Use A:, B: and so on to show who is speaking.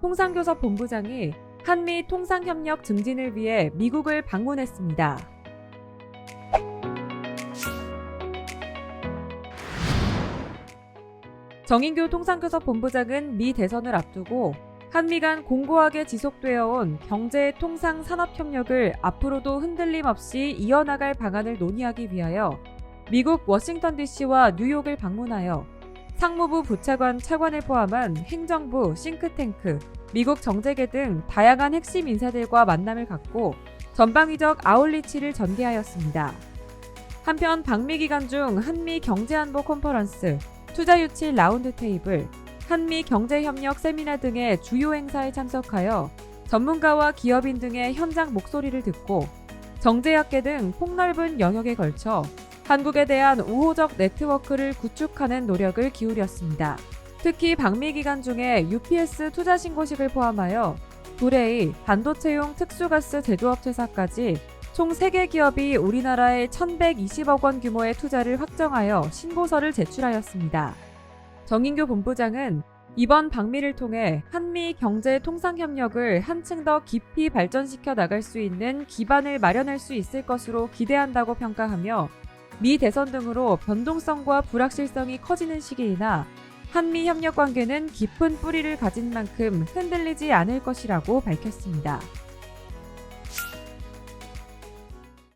A: 통상교섭 본부장이 한미 통상협력 증진을 위해 미국을 방문했습니다. 정인규 통상교섭 본부장은 미 대선을 앞두고 한미 간 공고하게 지속되어 온 경제 통상 산업 협력을 앞으로도 흔들림 없이 이어나갈 방안을 논의하기 위하여 미국 워싱턴 DC와 뉴욕을 방문하여 상무부 부차관 차관을 포함한 행정부, 싱크탱크, 미국 정재계 등 다양한 핵심 인사들과 만남을 갖고 전방위적 아울리치를 전개하였습니다. 한편 방미 기간 중 한미 경제안보 컨퍼런스, 투자 유치 라운드 테이블, 한미 경제협력 세미나 등의 주요 행사에 참석하여 전문가와 기업인 등의 현장 목소리를 듣고 정제학계 등 폭넓은 영역에 걸쳐 한국에 대한 우호적 네트워크를 구축하는 노력을 기울였습니다. 특히 방미 기간 중에 UPS 투자 신고식을 포함하여 브레이, 반도체용 특수가스 제조업체사까지 총 3개 기업이 우리나라에 1,120억 원 규모의 투자를 확정하여 신고서를 제출하였습니다. 정인교 본부장은 이번 방미를 통해 한미 경제 통상 협력을 한층 더 깊이 발전시켜 나갈 수 있는 기반을 마련할 수 있을 것으로 기대한다고 평가하며 미 대선 등으로 변동성과 불확실성이 커지는 시기이나 한미 협력 관계는 깊은 뿌리를 가진 만큼 흔들리지 않을 것이라고 밝혔습니다.